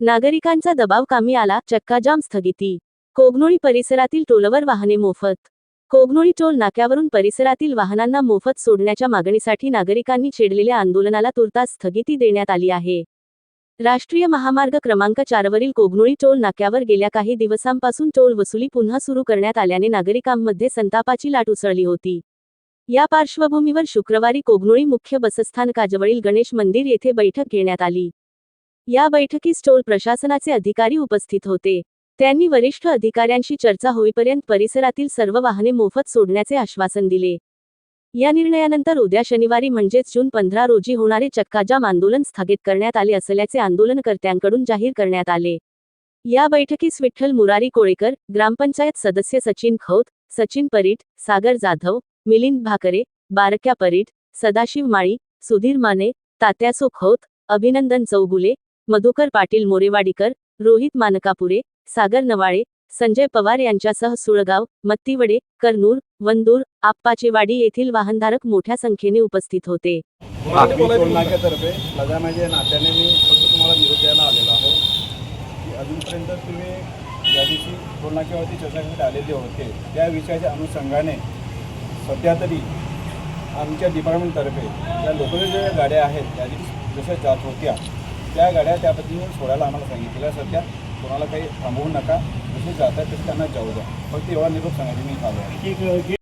नागरिकांचा दबाव कामी आला चक्काजाम स्थगिती. कोगनोळी परिसरातील टोलवर वाहने मोफत. कोगनोळी टोल नाक्यावरून परिसरातील वाहनांना मोफत सोडण्याच्या मागणीसाठी नागरिकांनी छेडलेल्या आंदोलनाला तुर्तास स्थगिती देण्यात आली आहे. राष्ट्रीय महामार्ग क्रमांक चारवरील कोगनोळी टोल नाक्यावर गेल्या काही दिवसांपासून टोल वसुली पुन्हा सुरू करण्यात आल्याने नागरिकांमध्ये संतापाची लाट उसळली होती. या पार्श्वभूमीवर शुक्रवारी कोगनोळी मुख्य बसस्थानकाजवळील गणेश मंदिर येथे बैठक घेण्यात आली. या बैठकीस टोल प्रशासनाचे अधिकारी उपस्थित होते. त्यांनी वरिष्ठ अधिकाऱ्यांशी चर्चा होईपर्यंत परिसरातील सर्व वाहने मोफत सोडण्याचे आश्वासन दिले. या निर्णयानंतर उद्या शनिवारी म्हणजेच जून पंधरा रोजी होणारे चक्काजाम आंदोलन स्थगित करण्यात आले असल्याचे आंदोलनकर्त्यांकडून जाहीर करण्यात आले. या बैठकीस विठ्ठल मुरारी कोळेकर ग्रामपंचायत सदस्य सचिन खौत सचिन परीट सागर जाधव मिलिंद भाकरे बारक्या परीट सदाशिव माळी सुधीर माने तात्यासो खौत अभिनंदन चौगुले मधुकर पाटील मोरेवाडीकर रोहित मानकापुरे सागर नवाळे संजय पवार यांच्यासह सुळगाव मत्तीवडे कर्नूर वंदूर आप्पाचेवाडी येथील वाहनधारक मोठ्या संख्येने उपस्थित होते. मी टोलनाक्यातर्फे लगामाच्या नात्याने मी फक्त तुम्हाला निरोप द्यायला आलेलो आहोत. अजूनपर्यंत तुम्ही ज्या दिवशी टोलनाक्यावरती चर्चासाठी आलेले होते. त्या विषयाच्या अनुषंगाने सध्या तरी आमच्या डिपार्टमेंटतर्फे या लोकल ज्या गाड्या आहेत त्या दिवशी जशा जात होत्या त्या गाड्या त्या पद्धतीने सोडायला आम्हाला सांगितलेल्या सध्या कोणाला काही थांबवू नका. जसे जातात तसे त्यांना जाऊ द्या. फक्त एवढा निरोप सांगायचे मी थांबवा